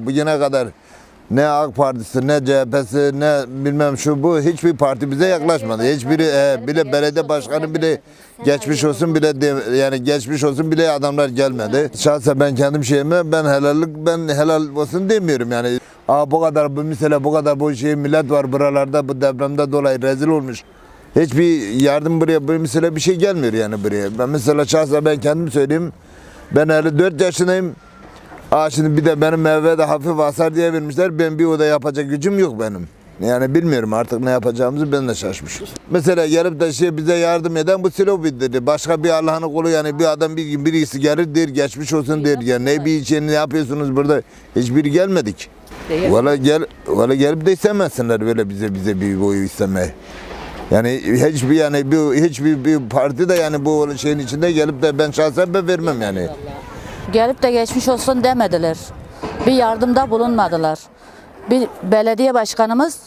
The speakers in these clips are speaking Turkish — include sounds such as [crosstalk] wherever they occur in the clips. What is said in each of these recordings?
Bugüne kadar ne AK Partisi ne CHP'si ne bilmem şu bu hiçbir parti bize yaklaşmadı. Hiçbiri e, bile belediye başkanı bile geçmiş olsun bile de- yani geçmiş olsun bile adamlar gelmedi. Şahsen ben kendim şeyime ben helallik ben helal olsun demiyorum yani. Aa bu kadar bu mesela bu kadar bu şey millet var buralarda bu depremde dolayı rezil olmuş. Hiçbir yardım buraya bu mesela bir şey gelmiyor yani buraya. Ben mesela şahsen ben kendim söyleyeyim. Ben 54 yaşındayım. Aa şimdi bir de benim eve de hafif hasar diye vermişler. Ben bir oda yapacak gücüm yok benim. Yani bilmiyorum artık ne yapacağımızı ben de şaşmışım. Mesela gelip de şey bize yardım eden bu Silopi dedi. Başka bir Allah'ın kulu yani bir adam bir gün birisi gelir der geçmiş olsun der. Yani ne bir için ne yapıyorsunuz burada? Hiçbiri gelmedik. Valla gel, valla gelip de istemezsinler böyle bize bize bir boyu istemeye. Yani hiçbir yani bir hiçbir bir parti de yani bu şeyin içinde gelip de ben şahsen ben vermem yani. Gelip de geçmiş olsun demediler. Bir yardımda bulunmadılar. Bir belediye başkanımız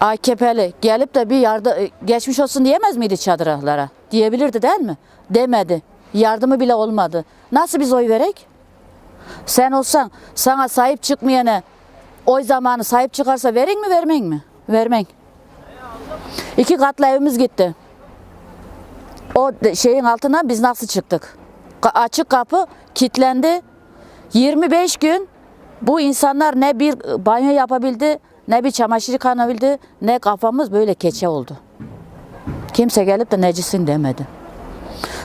AKP'li gelip de bir yardım geçmiş olsun diyemez miydi çadırlara? Diyebilirdi değil mi? Demedi. Yardımı bile olmadı. Nasıl biz oy verek? Sen olsan sana sahip çıkmayana oy zamanı sahip çıkarsa verin mi vermen mi? Vermen. İki katlı evimiz gitti. O şeyin altından biz nasıl çıktık? Açık kapı kilitlendi. 25 gün bu insanlar ne bir banyo yapabildi, ne bir çamaşır yıkanabildi, ne kafamız böyle keçe oldu. Kimse gelip de necisin demedi.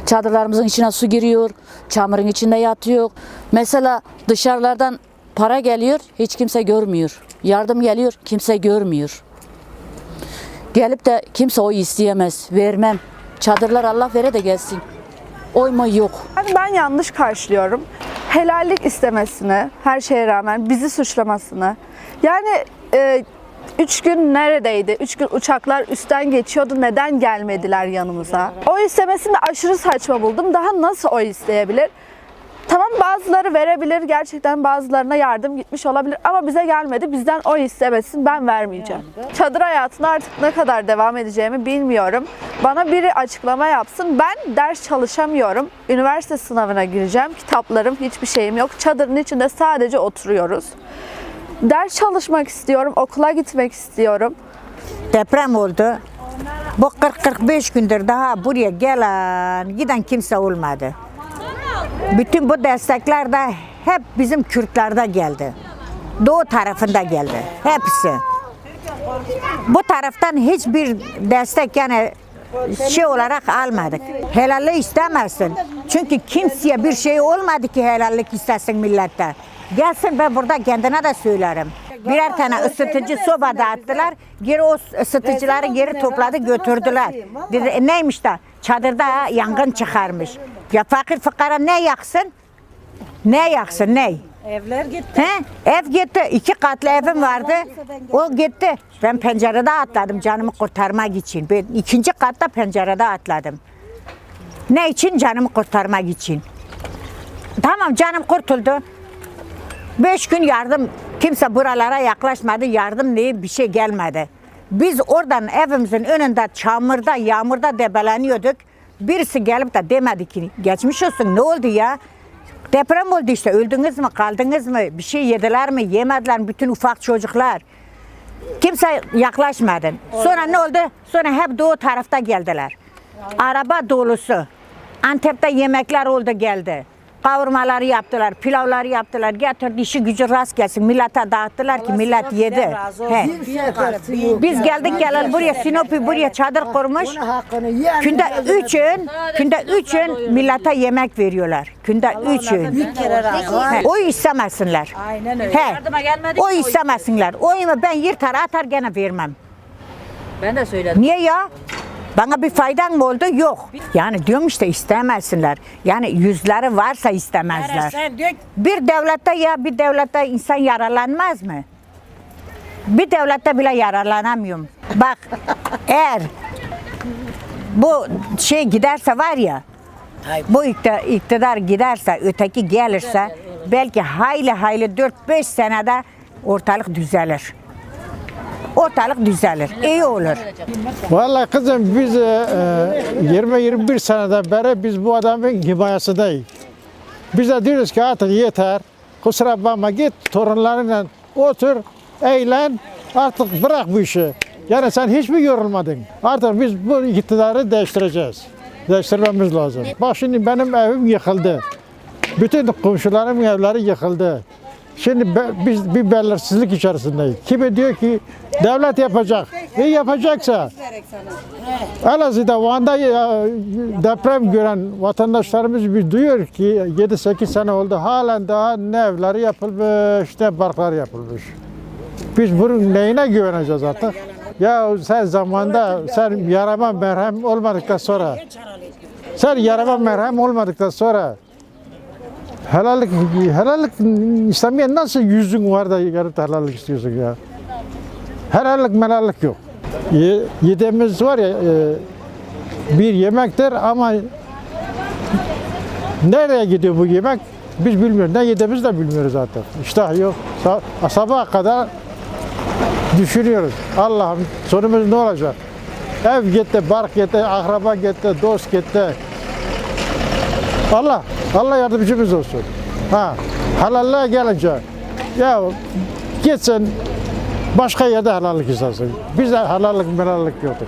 Çadırlarımızın içine su giriyor, çamurun içinde yatıyor. Mesela dışarılardan para geliyor, hiç kimse görmüyor. Yardım geliyor, kimse görmüyor. Gelip de kimse oy isteyemez, vermem. Çadırlar Allah vere de gelsin. Oy mu yok. Yani ben yanlış karşılıyorum. Helallik istemesini, her şeye rağmen bizi suçlamasını. Yani e, üç gün neredeydi? Üç gün uçaklar üstten geçiyordu. Neden gelmediler yanımıza? O istemesini de aşırı saçma buldum. Daha nasıl o isteyebilir? Tamam bazıları verebilir. Gerçekten bazılarına yardım gitmiş olabilir. Ama bize gelmedi. Bizden o istemesin. Ben vermeyeceğim. Çadır hayatına artık ne kadar devam edeceğimi bilmiyorum. Bana biri açıklama yapsın. Ben ders çalışamıyorum. Üniversite sınavına gireceğim. Kitaplarım, hiçbir şeyim yok. Çadırın içinde sadece oturuyoruz. Ders çalışmak istiyorum. Okula gitmek istiyorum. Deprem oldu. Bu 40-45 gündür daha buraya gelen, giden kimse olmadı. Bütün bu destekler de hep bizim Kürtlerde geldi. Doğu tarafında geldi. Hepsi. Bu taraftan hiçbir destek yani şey olarak almadık. Helallik istemezsin. Çünkü kimseye bir şey olmadı ki helallik istesin millette. Gelsin ben burada kendine de söylerim. Birer tane ısıtıcı soba dağıttılar. Geri o ısıtıcıları geri topladı götürdüler. Dedi, "E, neymiş de çadırda yangın çıkarmış. Ya fakir fukara ne yaksın? Ne yaksın ne? Evler gitti. He? Ev gitti. İki katlı evim vardı. O gitti. Ben pencerede atladım canımı kurtarmak için. Ben ikinci katta pencerede atladım. Ne için? Canımı kurtarmak için. Tamam canım kurtuldu. Beş gün yardım, kimse buralara yaklaşmadı. Yardım diye bir şey gelmedi. Biz oradan evimizin önünde çamurda, yağmurda debeleniyorduk. Birisi gelip de demedi ki geçmiş olsun ne oldu ya? Deprem oldu işte öldünüz mü kaldınız mı bir şey yediler mi yemediler mi bütün ufak çocuklar. Kimse yaklaşmadı. Sonra ne oldu? Sonra hep doğu tarafta geldiler. Araba dolusu. Antep'te yemekler oldu geldi. Kavurmaları yaptılar, pilavları yaptılar. Getirdi işi gücü rast gelsin. Millete dağıttılar ki millet yedi. He. Biz geldik gelel buraya Sinop'u buraya çadır kurmuş. Günde üç öğün, günde üç öğün millete yemek veriyorlar. Günde üç öğün. He, Oy istemesinler. Aynen öyle. He. Oy istemesinler. Oyumu ben yırtar atar gene vermem. Ben de söyledim. Niye ya? Bana bir faydan mı oldu? Yok. Yani diyorum işte istemezsinler. Yani yüzleri varsa istemezler. Bir devlette ya bir devlette insan yararlanmaz mı? Bir devlette bile yararlanamıyorum. Bak [laughs] eğer bu şey giderse var ya bu ikti- iktidar giderse öteki gelirse belki hayli hayli 4-5 senede ortalık düzelir. Ortalık düzelir. iyi olur. Vallahi kızım biz e, e, 20-21 seneden beri biz bu adamın himayesindeyik. Biz de diyoruz ki artık yeter. kusura bakma git torunlarınla otur, eğlen, artık bırak bu işi. Yani sen hiç mi yorulmadın? Artık biz bu iktidarı değiştireceğiz. Değiştirmemiz lazım. Bak şimdi benim evim yıkıldı. Bütün komşularımın evleri yıkıldı. Şimdi biz bir belirsizlik içerisindeyiz. Kimi diyor ki devlet yapacak. E yapacaksa Elazığ'da Van'da e, deprem gören vatandaşlarımız bir duyuyor ki 7-8 sene oldu halen daha ne evleri yapılmış ne parklar yapılmış. Biz bunun neyine güveneceğiz artık? Ya sen zamanda sen yarama merhem olmadıktan sonra sen yarama merhem olmadıktan sonra helallik helallik İslamiyet nasıl yüzün var da da helallik istiyorsun ya? Helallik melallik yok. Ye- Yediğimiz var ya e, bir yemektir ama nereye gidiyor bu yemek biz bilmiyoruz. Ne yediğimizi de bilmiyoruz zaten. İştah yok. Sa- sabaha kadar düşünüyoruz. Allah'ım sonumuz ne olacak? Ev gitti, bark gitti, akraba gitti, dost gitti. Allah, Allah yardımcımız olsun. Ha, halallığa gelince ya gitsin başka yerde halallık istesin. Bizde halallık melallık yoktur.